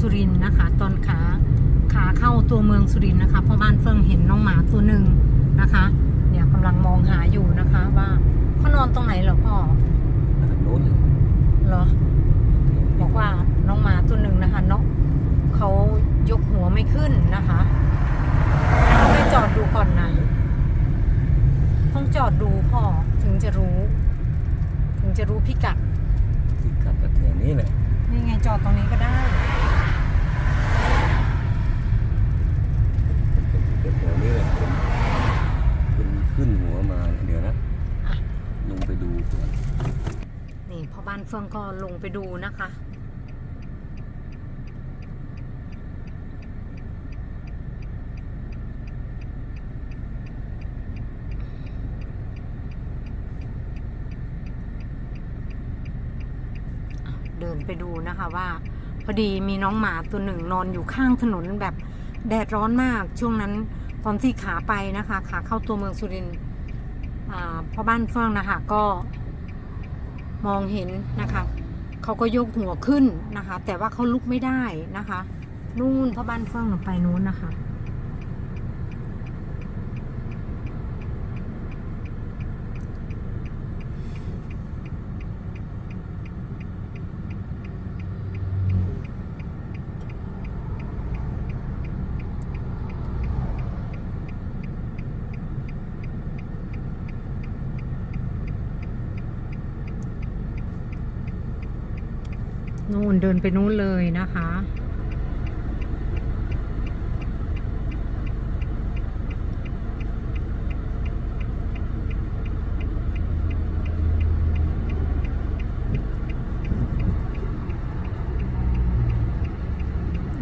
สุรินทร์นะคะ ตอนขาขาเข้าตัวเมืองสุรินทร์นะคะพ่อบ้านเฟิงเห็นน้องหมาตัวหนึ่งนะคะ เนี่ยกำลังมองหาอยู่นะคะว่าเขานอนตรงไหนเหรอพ่อทางโน้นเลยเหรอบอกว่าน้องหมาตัวหนึ่งนะคะเนาะเขายกหัวไม่ขึ้นนะคะต้องไปจอดดูก่อนนะต้องจอดดูพ่อถึงจะรู้ ถึงจะรู้พิกัดที่กลับมาแถวนี้แหละนี่ไงจอดตรงนี้ก็ได้ เป็นแถวนี้แหละเป็นเป็นขึ้นหัวมาเดี๋ยวนะ อะ ลงไปดูก่อ นี่พอบ้านเฟื่องก็ลงไปดูนะคะ เดินไปดูนะคะว่า พอดีมีน้องหมาตัวหนึ่งนอนอยู่ข้างถนนแบบแดดร้อนมากช่วงนั้นตอนที่ขาไปนะคะ ขาเข้าตัวเมืองสุรินทร์พ่อบ้านเฟื่องนะคะก็ มองเห็นนะคะเขาก็ยกหัวขึ้นนะคะ แต่ว่าเขาลุกไม่ได้นะคะ นู่นพ่อบ้านเฟื่องหนูไปนู้นนะคะ นู่นเดินไปนู้นเลยนะคะ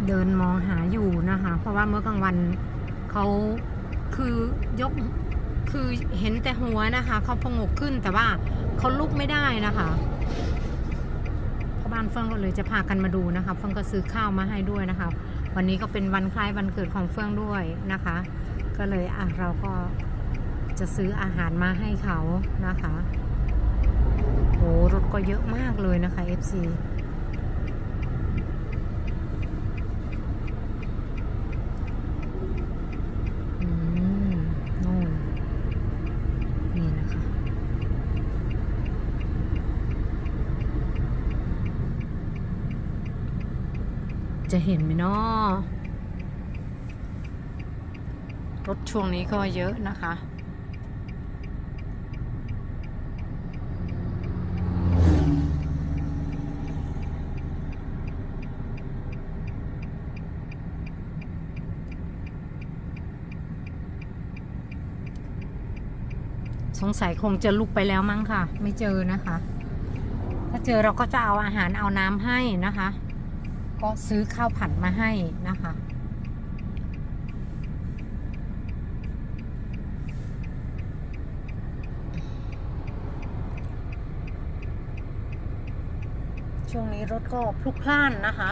เดินมองหาอยู่นะคะ เพราะว่าเมื่อกลางวันเขาคือยกคือเห็นแต่หัวนะคะ เขาพงกขึ้นแต่ว่าเขาลุกไม่ได้นะคะ บ้านเฟื่องก็เลยจะพากันมาดูนะคะเฟื่องก็ซื้อข้าวมาให้ด้วยนะคะ วันนี้ก็เป็นวันคล้ายวันเกิดของเฟื่องด้วยนะคะ ก็เลยอะเราก็จะซื้ออาหารมาให้เขานะคะโอ้รถก็เยอะมากเลยนะคะ FC ซมนู่นนี่นะคะ จะเห็นไหมเนาะรถช่วงนี้ก็เยอะนะคะสงสัยคงจะลุกไปแล้วมั้งค่ะ ไม่เจอนะคะ ถ้าเจอเราก็จะเอาอาหารเอาน้ำให้นะคะ ก็ซื้อข้าวผัดมาให้นะคะ ช่วงนี้รถก็พลุกพล่านนะคะ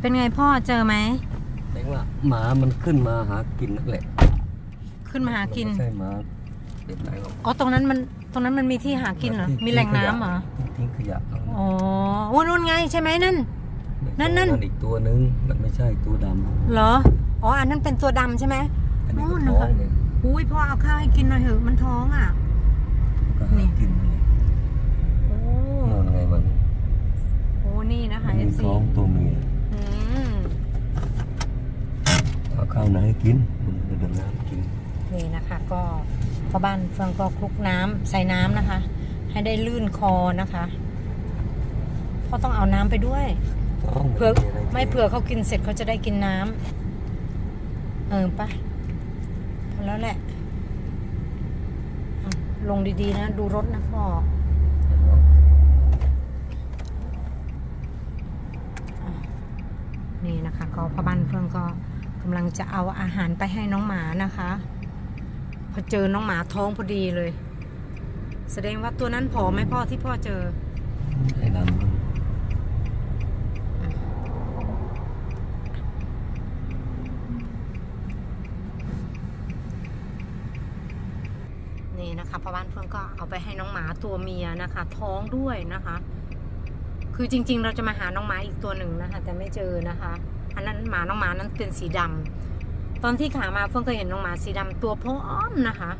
เป็นไงพ่อเจอไหมแปลว่าหมามันขึ้นมาหากินนั่นแหละ ขึ้นมาหากิน ไม่ใช่หมาเป็นไรหรอกอ๋อ ตรงนั้นมัน ตรงนั้นมันมีที่หากินเหรอที่มีแหล่งน้ำเหรอ ทิ้งขยะเอาอ๋อโอ้นู่นไงใช่ไหมนั่น นั่นนั่น อีกตัวนึงมันไม่ใช่ตัวดำเหรอ อ๋อ อันนั้นเป็นตัวดำใช่ไหม อันนี้ก็นู่นท้นะคะองเนี่ยอุ้ยพ่อเอาข้าวให้กินหน่อยเถอะมันท้องอะมันก็นี่หากินมันเนี่ยโอ้นอนไงมันโอ้นี่นะคะมันเอมีซีท้องตัวเมียอืมเอาข้าวไหนให้กินมันจะเดินน้ำกิน นี่นะคะ ก็พ่อบ้านเฟืองก็คลุกน้ำใส่น้ำนะคะ ให้ได้ลื่นคอนะคะพ่อต้องเอาน้ำไปด้วยท้องเผื่ออะรไม่เผื่อเขากินเสร็จเขาจะได้กินน้ำเออไปพอแล้วแหละอะลงดีๆนะ ดูรถนะพ่ออะนี่นะคะ ก็พ่อบ้านเพื่อนก็กำลังจะเอาอาหารไปให้น้องหมานะคะ พอเจอน้องหมาท้องพอดีเลย แสดงว่าตัวนั้นผอมไหมพ่อที่พ่อเจอไอ้น้ำมันนะคะพราะบ้านเฟื่องก็เอาไปให้น้องหมาตัวเมียนะคะ ท้องด้วยนะคะ คือจริง ๆ เราจะมาหาน้องหมาอีกตัวหนึ่งนะคะ แต่ไม่เจอนะคะ อันนั้นหมาน้องหมานั้นเป็นสีดำ ตอนที่ขามาเฟื่องก็เห็นน้องหมาสีดำตัวพร้อมนะคะ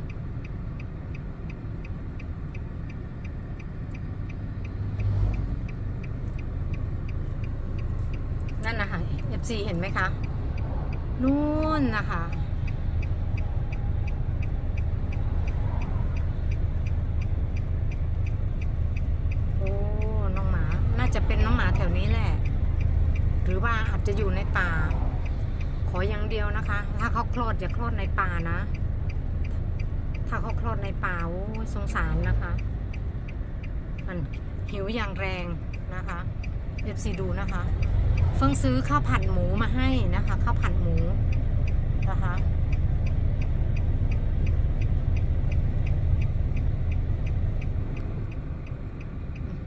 นั่นนะคะ FC เห็นไหมคะ นู่นนะคะโอ้น้องหมาน่าจะเป็นน้องหมาแถวนี้แหละ หรือว่าอาจจะอยู่ในป่า ขออย่างเดียวนะคะ ถ้าเขาคลอดอย่าคลอดในป่านะ ถ้าเขาคลอดในป่าโอ้สงสารนะคะ มันหิวอย่างแรงนะคะเอฟซีดูนะคะเฟิ่งซื้อข้าวผัดหมูมาให้นะคะข้าวผัดหมูนะคะ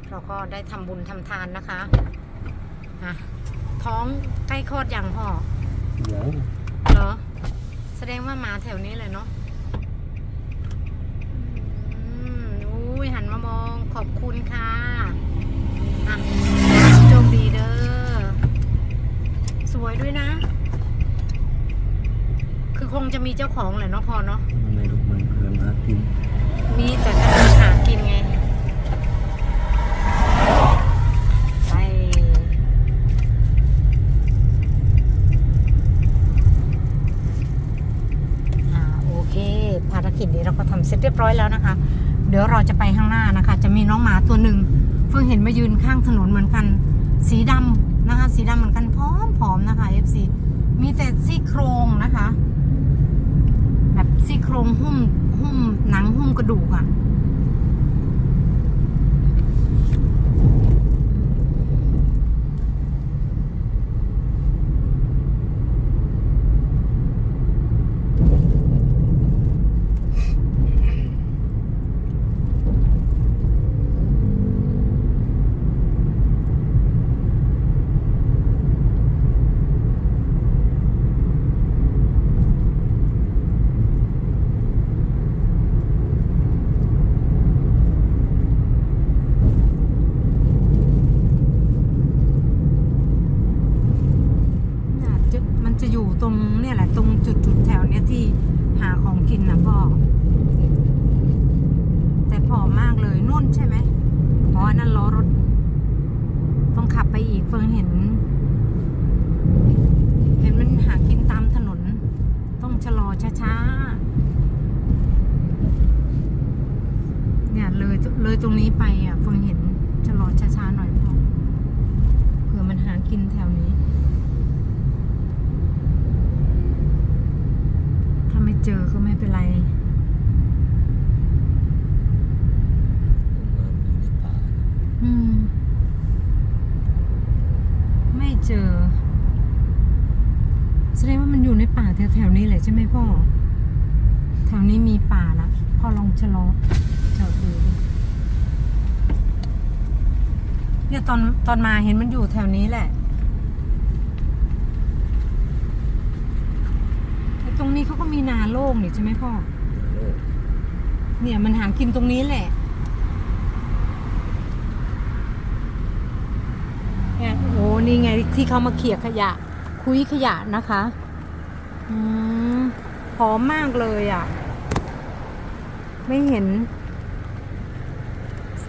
เราก็ได้ทำบุญทำทานนะคะอะท้องใกล้คลอดอย่างพ่อ ยังเหรอ แสดงว่ามาแถวนี้เลยเนาะอืมอุ้ยหันมามองขอบคุณค่ะอะโชคดีเด้อ สวยด้วยนะ คือคงจะมีเจ้าของแหละเนาะพอเนาะ ไม่รู้มันเพิ่มากิน ดี๋ยวเราจะไปข้างหน้านะคะ จะมีน้องหมาตัวหนึ่งเพิ่งเห็นมายืนข้างถนนเหมือนกัน สีดำนะคะ สีดำเหมือนกันพร้อมๆนะคะ FC มีแต่ซี่โครงนะคะ แบบซี่โครงหุ้มหุ้มหนังหุ้มกระดูกอะ่ะ น่าจะมันจะอยู่ตรงเนี่ยแหละตรงจุดจุดๆแถวเนี้ยที่หาของ กินนะพ่อ แต่ผอมมากเลยนุ่นใช่ไหมอ๋ออันนั่นล้อรถ ต้องขับไปอีกเฟิงเห็น เห็นมันหากินตามถนน ต้องชะลอช้าๆ เนี่ยเลยเลยตรงนี้ไปอะเฟิงเห็นชะลอช้าๆหน่อยพ่อเผื่อมันหากินแถวนี้ ถ้าไม่ เจอก็ไม่เป็นไรอืม ไม่เจอ แสดงว่ามันอยู่ในป่าแถวๆนี้แหละใช่ไหมพ่อ แถวนี้มีป่านะพ่อลองชะลอจอดดูดิเนี่ยตอนตอนมาเห็นมันอยู่แถวนี้แหละแต่ตรง นี้เขาก็มีนาโล่งนี่ใช่ไหมพ่อโลกเนี่ยมันหากินตรงนี้แหละเนี่ยโอ้นี่ไงที่เขามาเขี่ยขยะ คุยขยะนะคะอืมหอมมากเลยอะ ไม่เห็น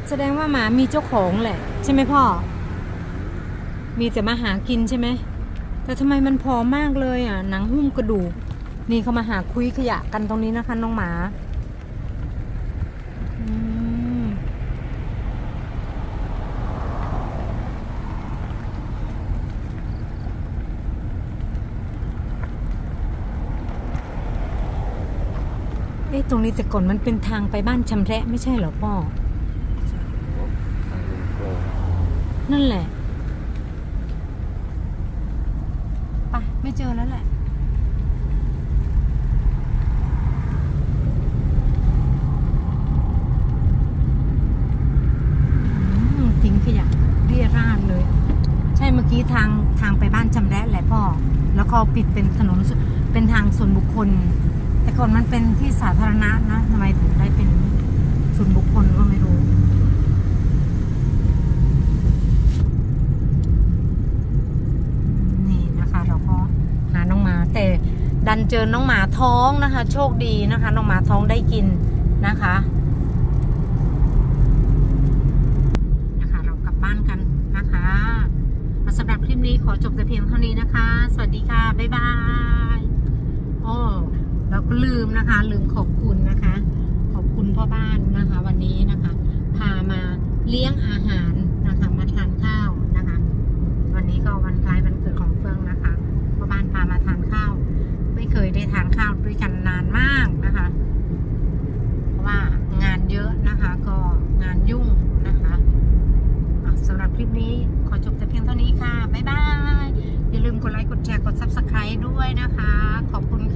แสดงว่าหมามีเจ้าของแหละ ใช่ไหมพ่อ มีแต่มาหากินใช่ไหมแต่ทำไมมันพอมมากเลยอะ หนังหุ้มกระดูก นี่เขามาหาคุยขยะกันตรงนี้นะคะ น้องหมาอืมเอ๊ะตรงนี้แต่ก่อนมันเป็นทางไปบ้านชำแระไม่ใช่เหรอพ่อทางลงโกงนั่นแหละ ไป ไม่เจอแล้วแหละ อืมทิ้งขยะเรียราดเลย ใช่เมื่อกี้ทางทางไปิดเป็นถนนเป็นทางส่วนบุคคล แต่ก่อนมันเป็นที่สาธารณะนะทำไมถึงได้เป็นส่วนบุคคลก็ไม่รู้นี่นะคะเราก็หาน้องหมาแต่ดันเจอน้องหมาท้องนะคะ โชคดีนะคะ น้องหมาท้องได้กินนะคะ เรากลับบ้านกันนะคะสำหรับคลิปนี้ ขอจบแต่เพียงเท่านี้นะคะ สวัสดีค่ะ บ๊ายบายโอ้เราก็ลืมนะคะ ลืมขอบคุณนะคะ ขอบคุณพ่อบ้านนะคะ วันนี้นะคะ พามาเลี้ยงอาหารนะคะ มาทานข้าวนะคะ วันนี้ก็วันคล้ายวันเกิดของเฟื่องนะคะพ่อบ้านพามาทานข้าว ไม่เคยได้ทานข้าวด้วยกันนานมากนะคะ เพราะว่างานเยอะนะคะ ก็งานยุ่งนะคะสำหรับคลิปนี้ขอจบแต่เพียงเท่านี้ค่ะ บ๊ายบาย มกดไลค์กดแชร์กด subscribe ด้วยนะคะ ขอบคุณค่ะ